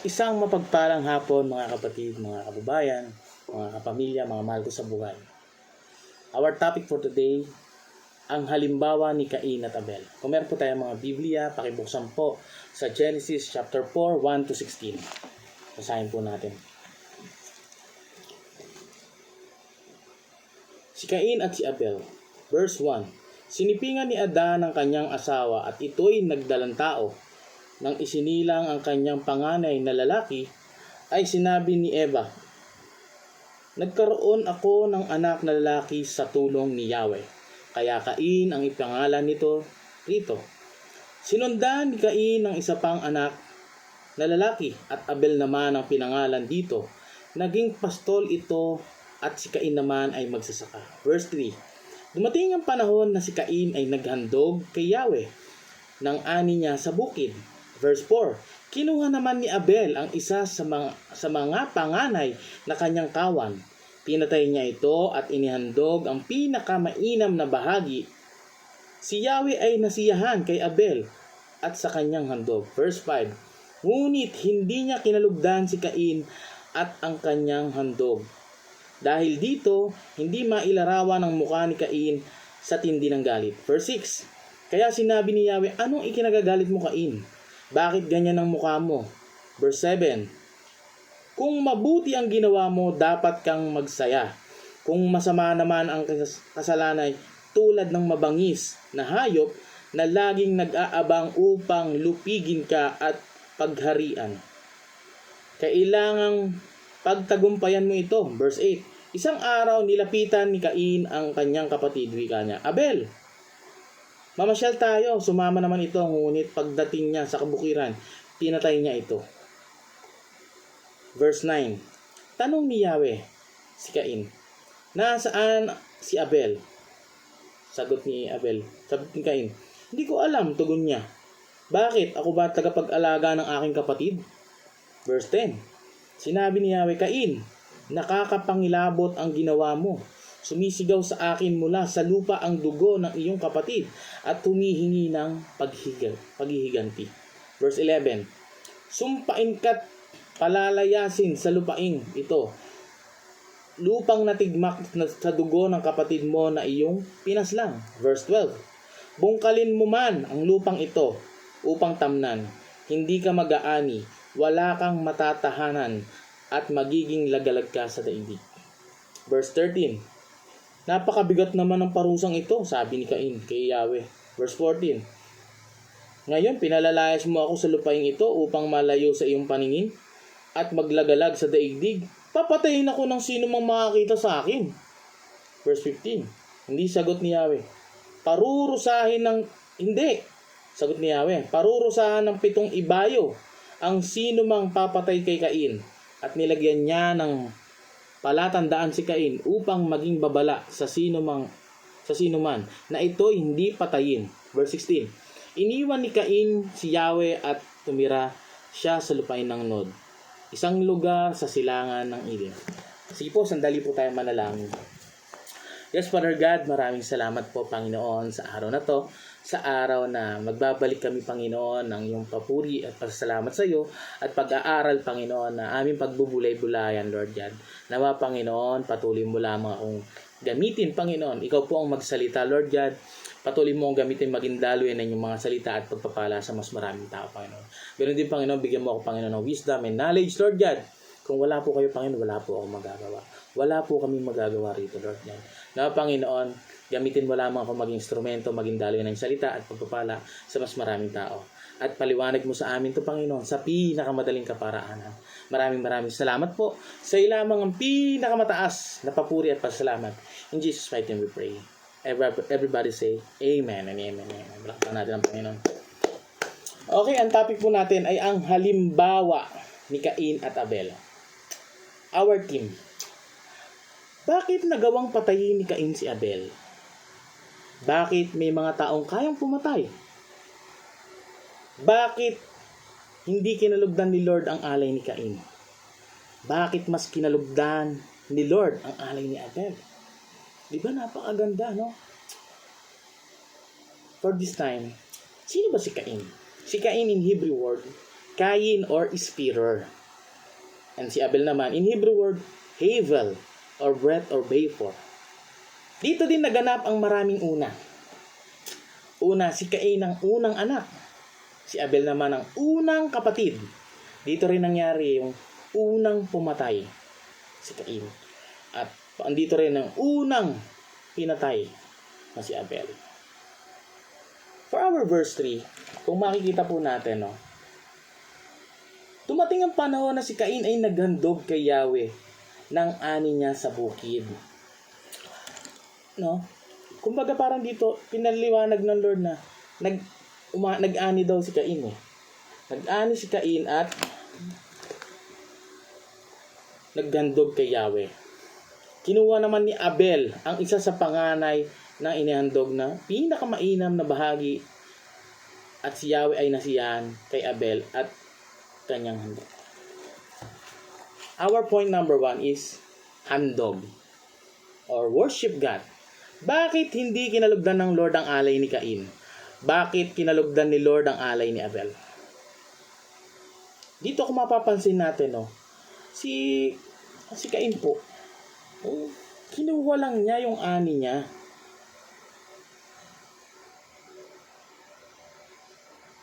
Isang mapagpalang hapon mga kapatid, mga kababayan, mga kapamilya, mga mahal ko sa buhay. Our topic for today, ang halimbawa ni Cain at Abel. Kung meron po tayong mga Biblia, pakibuksan po sa Genesis chapter 4, 1 to 16. Basahin po natin. Si Cain at si Abel. Verse 1. Sinipingan ni Adan ang kanyang asawa at ito'y nagdalang tao. Nang isinilang ang kanyang panganay na lalaki, ay sinabi ni Eva, Nagkaroon ako ng anak na lalaki sa tulong ni Yahweh. Kaya Cain ang ipangalan nito rito. Sinundan ni Cain ang isa pang anak na lalaki at Abel naman ang pinangalan dito. Naging pastol ito at si Cain naman ay magsasaka. Verse 3. Dumating ang panahon na si Cain ay naghandog kay Yahweh ng ani niya sa bukid. Verse 4. Kinuha naman ni Abel ang isa sa mga, sa mga panganay na kanyang kawan. Pinatay niya ito at inihandog ang pinakamainam na bahagi. Si Yahweh ay nasiyahan kay Abel at sa kanyang handog. Verse 5. Ngunit hindi niya kinalugdan si Cain at ang kanyang handog. Dahil dito, hindi mailarawan ang mukha ni Cain sa tindi ng galit. Verse 6. Kaya sinabi ni Yahweh, anong ikinagagalit mo Cain? Bakit ganyan ang mukha mo? Verse 7. Kung mabuti ang ginawa mo, dapat kang magsaya. Kung masama naman ang kas- kasalanay, tulad ng mabangis na hayop na laging nag-aabang upang lupigin ka at pagharian. Kailangang pagtagumpayan mo ito. Verse 8. Isang araw nilapitan ni Cain ang kanyang kapatid, wika niya, Abel, mamasyal tayo. Sumama naman ito, ngunit pagdating niya sa kabukiran, pinatay niya ito. Verse 9. Tanong ni Yahweh, si Cain, Nasaan si Abel? Sagot ni Abel. Sagot ni Cain, Hindi ko alam, tugon niya. Bakit? Ako ba tagapag-alaga ng aking kapatid? Verse 10. Sinabi ni Yahweh, Cain, nakakapangilabot ang ginawa mo. Sumisigaw sa akin mula sa lupa ang dugo ng iyong kapatid at humihingi ng paghigal, paghihiganti. Verse 11. Sumpain ka't palalayasin sa lupaing ito. Lupang natigmak na sa dugo ng kapatid mo na iyong pinaslang. Verse 12. Bungkalin mo man ang lupang ito upang tamnan. Hindi ka mag-aani, wala kang matatahanan, at magiging lagalag ka sa daigdig. Verse 13. Napakabigat naman ng parusang ito, sabi ni Cain kay Yahweh. Verse 14. Ngayon, pinalalayas mo ako sa lupaing ito upang malayo sa iyong paningin at maglagalag sa daigdig. Papatayin ako ng sino mang makakita sa akin. Verse 15. Hindi sagot ni Yahweh. Parurusahin ng... Hindi. Sagot ni Yahweh. Parurusahan ng pitong ibayo ang sino mang papatay kay Cain at nilagyan niya ng palatandaan si Cain upang maging babala sa sino mang sa sino man na ito hindi patayin. Verse 16. Iniwan ni Cain si Yahweh at tumira siya sa lupain ng Nod. Isang lugar sa silangan ng Eden. Sige po, sandali po tayo manalangin. Yes, Father God, maraming salamat po, Panginoon, sa araw na to. Sa araw na magbabalik kami, Panginoon, ng iyong papuri at pasalamat sa iyo at pag-aaral, Panginoon, na aming pagbubulay-bulayan, Lord God. Nawa, Panginoon, patuloy mo lamang akong gamitin, Panginoon. Ikaw po ang magsalita, Lord God. Patuloy mo ang gamitin maging daloy ng inyong mga salita at pagpapala sa mas maraming tao, Panginoon. Ganun din, Panginoon, bigyan mo ako, Panginoon, ng wisdom and knowledge, Lord God. Kung wala po kayo, Panginoon, wala po akong magagawa. Wala po kami magagawa rito, Lord God. Na, Panginoon, gamitin mo lamang ako maging instrumento, maging daloy ng salita at pagpapala sa mas maraming tao. At paliwanag mo sa amin to Panginoon, sa pinakamadaling kaparaanan. Maraming maraming salamat po. Sa iyo lamang ang pinakamataas na papuri at pasalamat. In Jesus' mighty name we pray. Every- Everybody say, Amen and Amen. Amen. Balakpan natin ang Panginoon. Okay, ang topic po natin ay ang halimbawa ni Cain at Abel. Our team. Bakit nagawang patayin ni Cain si Abel? Bakit may mga taong kayang pumatay? Bakit hindi kinalugdan ni Lord ang alay ni Cain? Bakit mas kinalugdan ni Lord ang alay ni Abel? Di ba napakaganda, no? For this time, sino ba si Cain? Si Cain in Hebrew word, Cain or Spitter. And si Abel naman, in Hebrew word, Havel or breath or vapor. Dito din naganap ang maraming una. Una, si Cain ang unang anak. Si Abel naman ang unang kapatid. Dito rin nangyari yung unang pumatay, si Cain. At andito rin ang unang pinatay na si Abel. For our verse 3, kung makikita po natin, no, Dumating ang panahon na si Cain ay naghandog kay Yahweh ng ani niya sa bukid. No? Kumbaga parang dito, pinaliwanag ng Lord na nag, uma, nag-ani daw si Cain eh. Nag-ani si Cain at naghandog kay Yahweh. Kinuha naman ni Abel ang isa sa panganay na inihandog na pinakamainam na bahagi at si Yahweh ay nasiyahan kay Abel at kanyang handog. Our point number one is handog or worship God. Bakit hindi kinalugdan ng Lord ang alay ni Cain? Bakit kinalugdan ni Lord ang alay ni Abel? Dito kung mapapansin natin, no, si, si Cain po, oh, kinuha lang niya yung ani niya.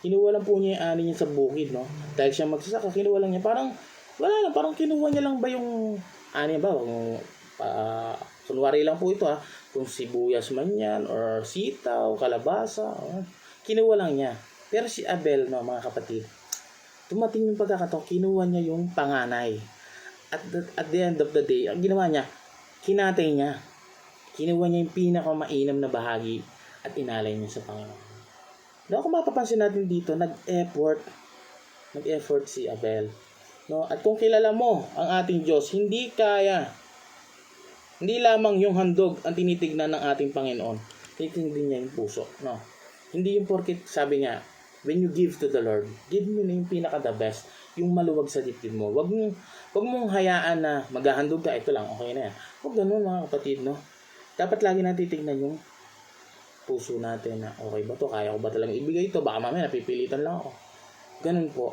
Kinuha lang po niya yung ani niya sa bukid, no? Dahil siya magsasaka, kinuha lang niya. Parang, wala lang, parang kinuha niya lang ba yung ani ba? Kung, uh, kunwari lang po ito ha, kung sibuyas man yan, or sitaw, kalabasa, oh, kinuha lang niya. Pero si Abel, no, mga kapatid, tumating yung pagkakataon, kinuha niya yung panganay. At the, at the end of the day, ang ginawa niya, kinatay niya. Kinuha niya yung pinakamainam na bahagi at inalay niya sa Panginoon. No, kung mapapansin natin dito, nag-effort, nag-effort si Abel. No, at kung kilala mo ang ating Diyos, hindi kaya, hindi lamang yung handog ang tinitignan ng ating Panginoon. Titignan niya yung puso. No, hindi yung porkit sabi niya, when you give to the Lord, give mo na yung pinaka the best, yung maluwag sa dibdib mo. Wag mong, wag mong hayaan na maghahandog ka, ito lang, okay na yan. Huwag ganun mga kapatid, no? Dapat lagi natin titignan yung puso natin na okay ba to kaya ko ba talagang ibigay ito baka mamaya napipilitan lang ako ganun po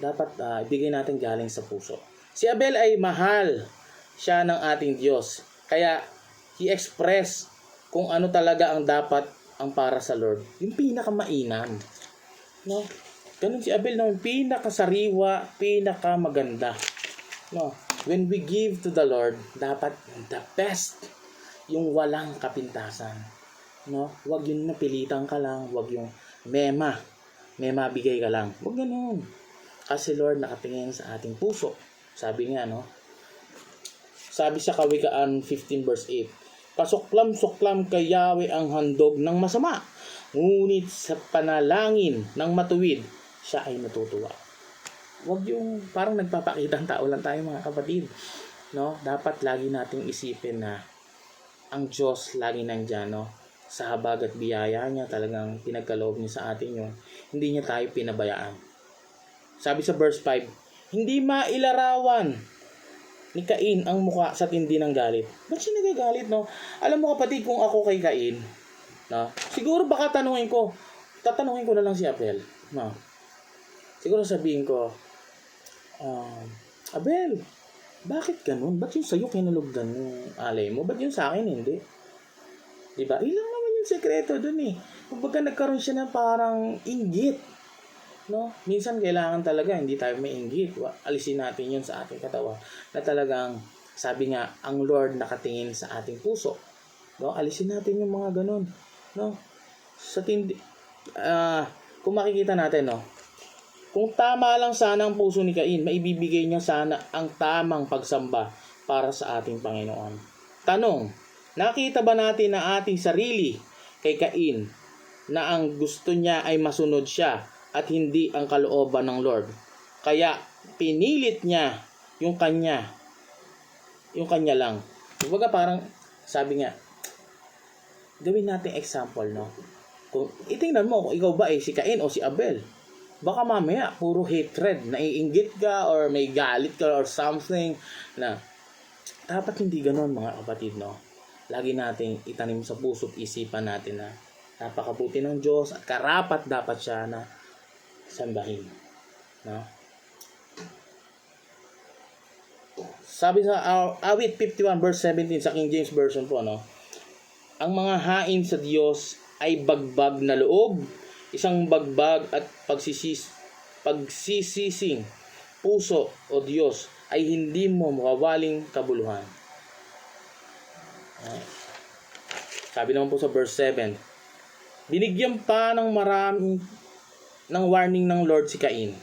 dapat uh, ibigay natin galing sa puso si Abel ay mahal siya ng ating Diyos kaya he express kung ano talaga ang dapat ang para sa Lord yung pinakamainam no ganun si Abel no yung pinakasariwa pinakamaganda no when we give to the Lord dapat the best yung walang kapintasan no? Huwag yung napilitan ka lang, huwag yung mema, mema bigay ka lang. Huwag ganun. Kasi Lord nakatingin sa ating puso. Sabi nga, no? Sabi sa Kawikaan 15 verse 8, Kasuklam-suklam kay Yahweh ang handog ng masama, ngunit sa panalangin ng matuwid, siya ay natutuwa. Huwag yung parang nagpapakitang tao lang tayo mga kapatid. No? Dapat lagi nating isipin na ang Diyos lagi nandyan, no? sa habag at biyaya niya, talagang pinagkaloob niya sa atin yun. Hindi niya tayo pinabayaan. Sabi sa verse 5, hindi mailarawan ni Cain ang muka sa tindi ng galit. Ba't siya nagagalit, no? Alam mo kapatid, kung ako kay Cain, no? siguro baka tanungin ko, tatanungin ko na lang si Abel. No? Siguro sabihin ko, um, Abel, bakit ganun? Ba't yung sa'yo kinalugdan yung alay mo? Ba't yung sa akin hindi? Diba? Ilang naman yung sekreto dun eh. Kumbaga nagkaroon siya ng parang inggit. No? Minsan kailangan talaga hindi tayo may inggit. Alisin natin yun sa ating katawan. Na talagang sabi nga, ang Lord nakatingin sa ating puso. No? Alisin natin yung mga ganun. No? Sa tindi, uh, kung makikita natin, no? Kung tama lang sana ang puso ni Cain, maibibigay niya sana ang tamang pagsamba para sa ating Panginoon. Tanong, Nakita ba natin na ating sarili kay Cain na ang gusto niya ay masunod siya at hindi ang kalooban ng Lord? Kaya pinilit niya yung kanya yung kanya lang. Kumbaga parang sabi nga gawin natin example no. Kung itingnan mo ikaw ba ay si Cain o si Abel. Baka mamaya puro hatred, naiinggit ka or may galit ka or something na dapat hindi ganoon mga kapatid no lagi nating itanim sa puso at isipan natin na napakabuti ng Diyos at karapat dapat siya na sambahin. No? Sabi sa uh, awit 51 verse 17 sa King James Version po, no? Ang mga hain sa Diyos ay bagbag na loob, isang bagbag at pagsisis, pagsisising puso o Diyos ay hindi mo makawaling kabuluhan. Sabi naman po sa verse 7, Binigyan pa ng maraming ng warning ng Lord si Cain.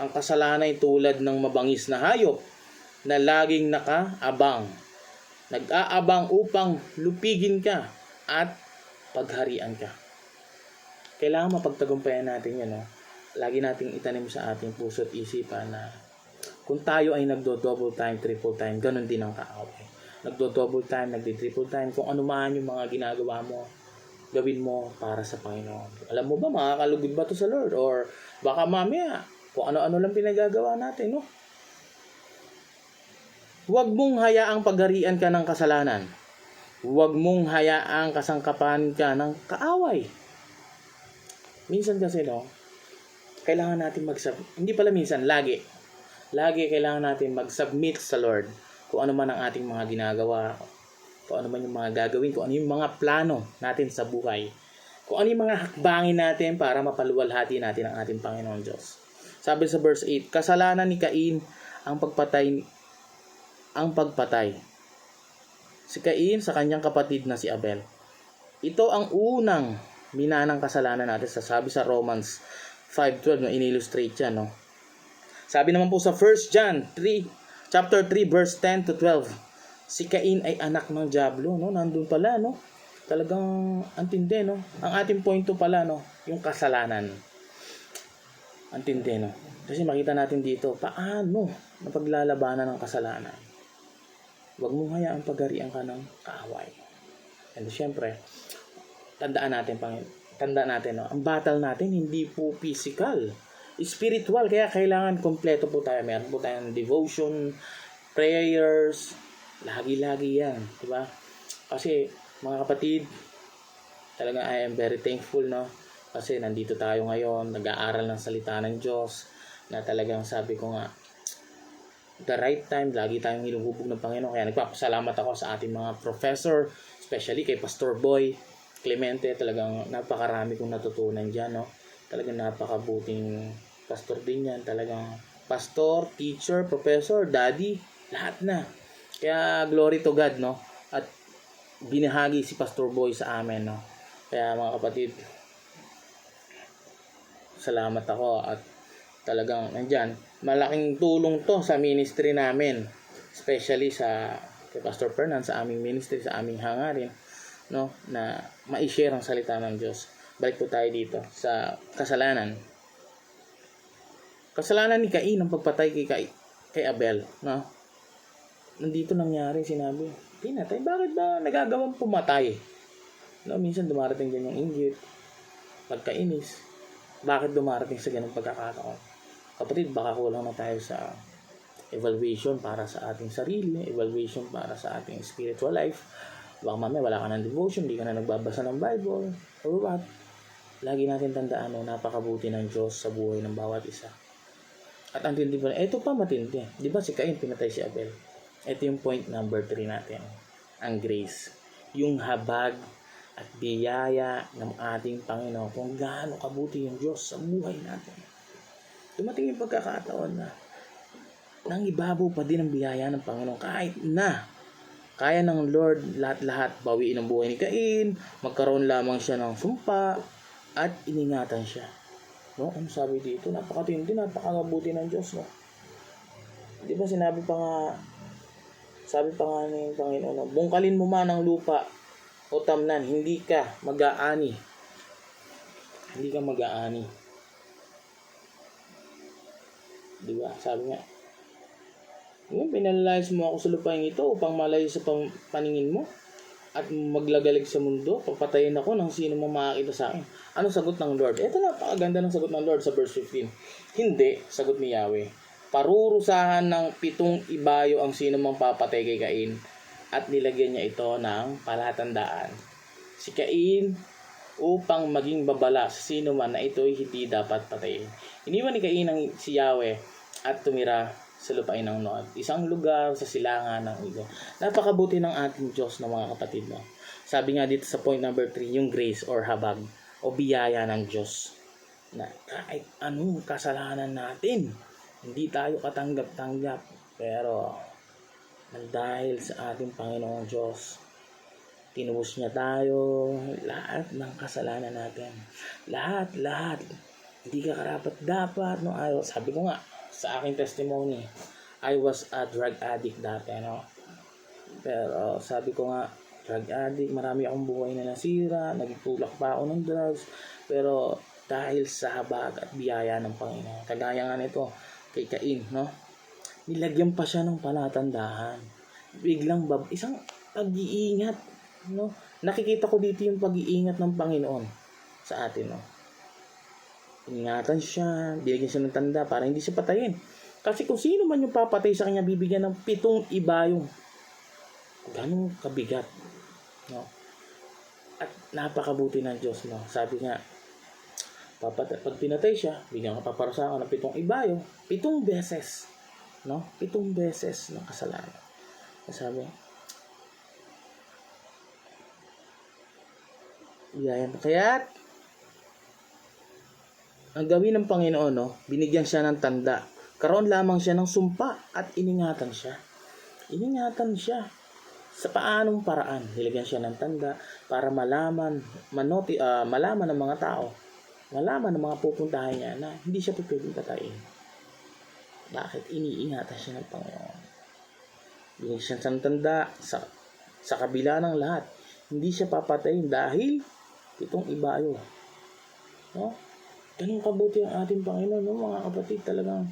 Ang kasalanan ay tulad ng mabangis na hayop na laging nakaabang. Nag-aabang upang lupigin ka at pagharian ka. Kailangan mapagtagumpayan natin yan. No? Lagi nating itanim sa ating puso at isipan na kung tayo ay nagdo-double time, triple time, ganun din ang kaaway. Nagdo-double time, nagdi-triple time, kung ano man yung mga ginagawa mo, gawin mo para sa Panginoon. Alam mo ba, makakalugod ba to sa Lord? Or baka mamaya, kung ano-ano lang pinagagawa natin, no? Huwag mong hayaang pagharian ka ng kasalanan. Huwag mong hayaang kasangkapan ka ng kaaway. Minsan kasi, no, kailangan natin mag hindi pala minsan, lagi. Lagi kailangan natin mag-submit sa Lord kung ano man ang ating mga ginagawa, kung ano man yung mga gagawin, kung ano yung mga plano natin sa buhay, kung ano yung mga hakbangin natin para mapaluwalhati natin ang ating Panginoon Diyos. Sabi sa verse 8, kasalanan ni Cain ang pagpatay ang pagpatay. Si Cain sa kanyang kapatid na si Abel. Ito ang unang minanang kasalanan natin sa sabi sa Romans 5.12 na in-illustrate yan, no? Sabi naman po sa 1 John 3, chapter 3, verse 10 to 12, si Cain ay anak ng Diablo, no? Nandun pala, no? Talagang antindi, no? Ang ating point to pala, no? Yung kasalanan. Antindi, no? Kasi makita natin dito, paano napaglalabanan ng kasalanan. Huwag mong hayaan pagharian ka ng kaaway. And syempre, tandaan natin, Panginoon, tandaan natin, no? ang battle natin hindi po physical, spiritual. Kaya kailangan kompleto po tayo. Meron po tayong devotion, prayers, lagi-lagi yan. di ba? Kasi, mga kapatid, talaga I am very thankful, no? Kasi nandito tayo ngayon, nag-aaral ng salita ng Diyos, na talagang sabi ko nga, the right time, lagi tayong hinuhubog ng Panginoon. Kaya nagpapasalamat ako sa ating mga professor, especially kay Pastor Boy Clemente. Talagang napakarami kong natutunan dyan, no? Talagang napakabuting pastor din yan. Talagang pastor, teacher, professor, daddy, lahat na. Kaya glory to God, no? At binahagi si Pastor Boy sa amin, no? Kaya mga kapatid, salamat ako at talagang nandyan, malaking tulong to sa ministry namin. Especially sa kay Pastor Fernan, sa aming ministry, sa aming hangarin, no, na ma-share ang salita ng Diyos. Balik po tayo dito sa kasalanan. Kasalanan ni Cain ang pagpatay kay, kay, kay Abel, no? Nandito nangyari, sinabi, pinatay, bakit ba nagagawang pumatay? No, minsan dumarating din yung inggit, pagkainis. Bakit dumarating sa ganung pagkakataon? Kapatid, baka kulang na tayo sa evaluation para sa ating sarili, evaluation para sa ating spiritual life. Baka mamaya wala ka ng devotion, hindi ka na nagbabasa ng Bible, or what. Lagi natin tandaan no, napakabuti ng Diyos sa buhay ng bawat isa. At ang tindi pa, ito pa matindi. Di ba si Cain pinatay si Abel? Ito yung point number 3 natin. Ang grace. Yung habag at biyaya ng ating Panginoon kung gaano kabuti yung Diyos sa buhay natin. Dumating yung pagkakataon na nang ibabaw pa din ang biyaya ng Panginoon kahit na kaya ng Lord lahat-lahat bawiin ang buhay ni Cain, magkaroon lamang siya ng sumpa at iningatan siya. No? Ano sabi dito? Napakatindi, napakabuti ng Diyos, no? Di ba sinabi pa nga, sabi pa nga ng Panginoon, no? bungkalin mo man ang lupa o tamnan, hindi ka mag-aani. Hindi ka mag-aani. Di ba? Sabi nga, yung pinalayas mo ako sa lupain ito upang malayo sa pam- paningin mo at maglagalig sa mundo, papatayin ako ng sino mo makakita sa akin. Ano sagot ng Lord? Ito napakaganda ng sagot ng Lord sa verse 15. Hindi, sagot ni Yahweh. Parurusahan ng pitong ibayo ang sino mang papatay kay Cain at nilagyan niya ito ng palatandaan. Si Cain upang maging babala sa sino man na ito'y hindi dapat patayin. Iniwan ni Cain ang si Yahweh at tumira sa lupain ng Nod. Isang lugar sa silangan ng Igo. Napakabuti ng ating Diyos na mga kapatid mo. Sabi nga dito sa point number 3, yung grace or habag o biyaya ng Diyos. Na kahit anong kasalanan natin, hindi tayo katanggap-tanggap. Pero dahil sa ating Panginoong Diyos, tinubos niya tayo lahat ng kasalanan natin. Lahat, lahat. Hindi ka karapat dapat. No? Ay, sabi ko nga, sa aking testimony, I was a drug addict dati. No? Pero sabi ko nga, drug addict, marami akong buhay na nasira, nagtulak pa ako ng drugs. Pero dahil sa habag at biyaya ng Panginoon, kagaya nga nito, kay Cain, no? Nilagyan pa siya ng palatandaan. Biglang bab, isang pag-iingat, no? Nakikita ko dito yung pag-iingat ng Panginoon sa atin, no? Ingatan siya, bigyan siya ng tanda para hindi siya patayin. Kasi kung sino man yung papatay sa kanya, bibigyan ng pitong ibayong. Ganong kabigat. No? At napakabuti ng Diyos, no? Sabi nga, papat pag pinatay siya, bigyan ka pa para sa akin ng pitong ibayong. Pitong beses. No? Pitong beses ng kasalanan. Sabi, Yan. Kaya, ang gawin ng Panginoon, no, binigyan siya ng tanda. Karoon lamang siya ng sumpa at iningatan siya. Iningatan siya. Sa paanong paraan, nilagyan siya ng tanda para malaman, manoti, ah, malaman ng mga tao, malaman ng mga pupuntahan niya na hindi siya pwedeng patayin. Bakit iniingatan siya ng Panginoon? Binigyan siya ng tanda sa, sa kabila ng lahat. Hindi siya papatayin dahil itong ibayo. No? Ganun kabuti ang ating Panginoon, no? mga kapatid, talagang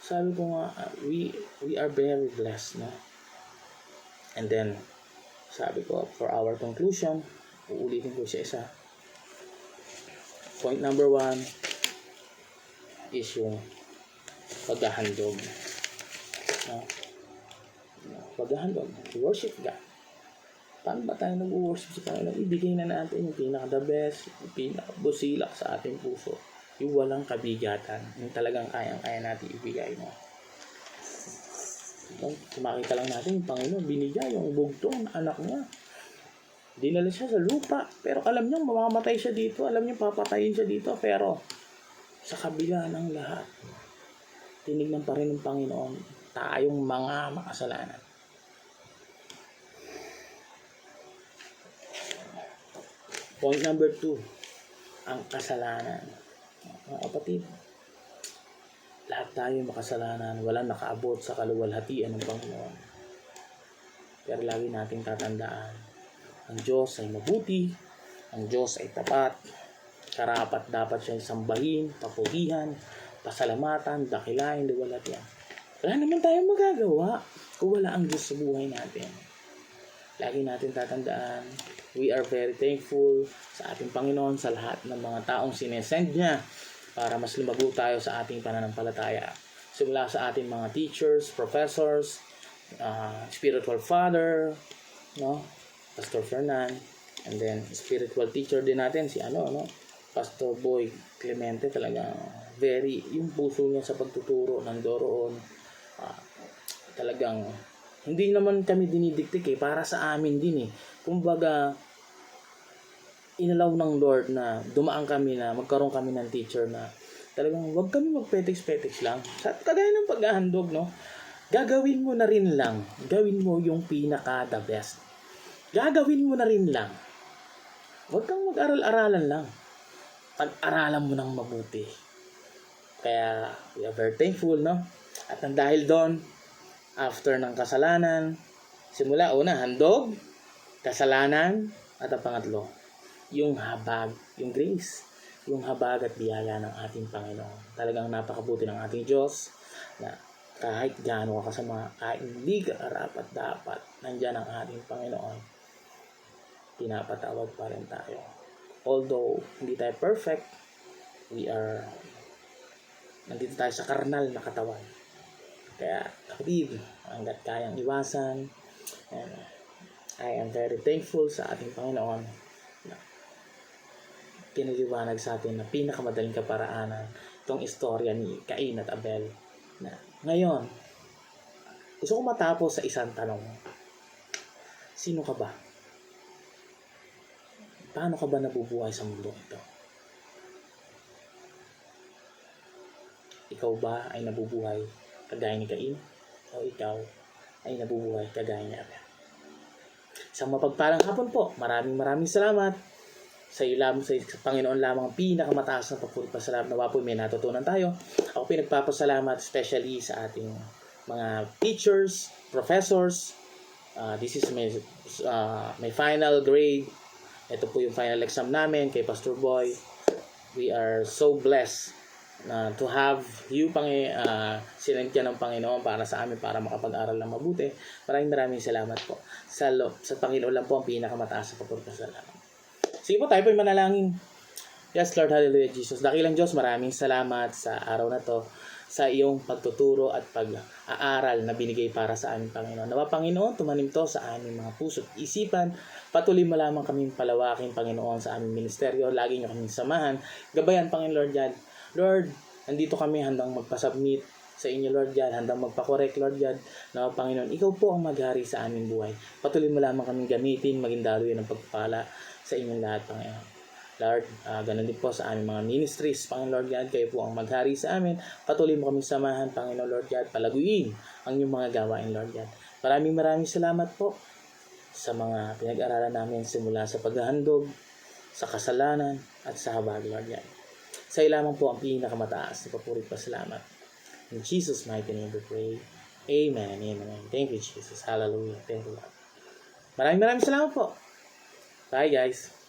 sabi ko nga, uh, we, we are very blessed, no? And then, sabi ko, for our conclusion, uulitin ko siya isa. Point number one is yung paghahandog. No? Paghahandog. Worship God. Paano ba tayo nag-worship sa Panginoon? Ibigay na natin yung pinaka-the best, yung pinaka-busilak sa ating puso. Yung walang kabigatan. Yung talagang kayang-kaya natin ibigay mo. Yung makita lang natin yung Panginoon, binigay yung bugtong na anak niya. Dinala siya sa lupa. Pero alam niya, mamamatay siya dito. Alam niya, papatayin siya dito. Pero, sa kabila ng lahat, tinignan pa rin ng Panginoon tayong mga makasalanan. Point number two, ang kasalanan. Mga kapatid, lahat tayo makasalanan, walang nakaabot sa kaluwalhatian ng Panginoon. Pero lagi nating tatandaan, ang Diyos ay mabuti, ang Diyos ay tapat, karapat dapat siyang sambahin, papurihan, pasalamatan, dakilain, luwalhatian. Wala naman tayong magagawa kung wala ang Diyos sa buhay natin. Lagi natin tatandaan, we are very thankful sa ating Panginoon sa lahat ng mga taong sinesend niya para mas lumago tayo sa ating pananampalataya. Simula sa ating mga teachers, professors, uh, spiritual father, no? Pastor Fernan, and then spiritual teacher din natin si ano, no? Pastor Boy Clemente talaga very yung puso niya sa pagtuturo nandoroon ah, talagang hindi naman kami dinidiktik eh para sa amin din eh kumbaga inalaw ng Lord na dumaan kami na magkaroon kami ng teacher na talagang wag kami magpetex-petex lang. Sa kagaya ng paghahandog, no? Gagawin mo na rin lang. Gawin mo yung pinaka the best. Gagawin mo na rin lang. Huwag kang mag-aral-aralan lang. Pag-aralan mo ng mabuti. Kaya, we are very thankful, no? At nang dahil doon, after ng kasalanan, simula una, handog, kasalanan, at ang pangatlo, yung habag, yung grace, yung habag at biyaya ng ating Panginoon. Talagang napakabuti ng ating Diyos na kahit gaano ka kasama, kahit hindi ka dapat, nandyan ang ating Panginoon. Pinapatawag pa rin tayo. Although hindi tayo perfect, we are nandito tayo sa karnal na katawan. Kaya, kapatid, hanggat kayang iwasan, and I am very thankful sa ating Panginoon na pinaliwanag sa atin na pinakamadaling kaparaanan itong istorya ni Cain at Abel na ngayon Gusto ko matapos sa isang tanong. Sino ka ba? Paano ka ba nabubuhay sa mundo ito? Ikaw ba ay nabubuhay kagaya ni Cain? O ikaw ay nabubuhay kagaya ni Abel? Isang mapagpalang hapon po. Maraming maraming salamat. Sa iyo lamang, sa, sa Panginoon lamang ang pinakamataas na papuri pasalamat. Nawa po may natutunan tayo. Ako pinagpapasalamat especially sa ating mga teachers, professors. Uh, this is my, uh, my final grade. Ito po yung final exam namin kay Pastor Boy. We are so blessed na to have you pangi uh, sinentya ng Panginoon para sa amin para makapag-aral ng mabuti. Maraming maraming salamat po. Sa, lo, sa Panginoon lang po ang pinakamataas na papagpasalamat. Sige po, tayo po manalangin. Yes, Lord, Hallelujah, Jesus. Dakilang Diyos, maraming salamat sa araw na to sa iyong pagtuturo at pag-aaral na binigay para sa aming Panginoon. Nawa Panginoon, tumanim to sa aming mga puso at isipan. Patuloy mo lamang kaming palawakin, Panginoon, sa aming ministeryo. Lagi niyo kaming samahan. Gabayan, Panginoon Lord, yan. Lord, nandito kami handang magpasubmit sa inyo, Lord God, handang magpakorek, Lord God, na Panginoon, ikaw po ang maghari sa aming buhay. Patuloy mo lamang kaming gamitin, maging daluyan ng pagpala sa inyong lahat, Panginoon. Lord, uh, ganun din po sa aming mga ministries, Panginoon Lord God, kayo po ang maghari sa amin. Patuloy mo kaming samahan, Panginoon Lord God, palaguin ang inyong mga gawain, Lord God. Maraming maraming salamat po sa mga pinag-aralan namin simula sa paghahandog, sa kasalanan, at sa habag, Lord God. Sa lamang po ang pinakamataas na papurit pa salamat. In Jesus' mighty name we pray. Amen and amen. Thank you, Jesus. Hallelujah. Thank you, Lord. Maraming maraming salamat po. Bye, guys.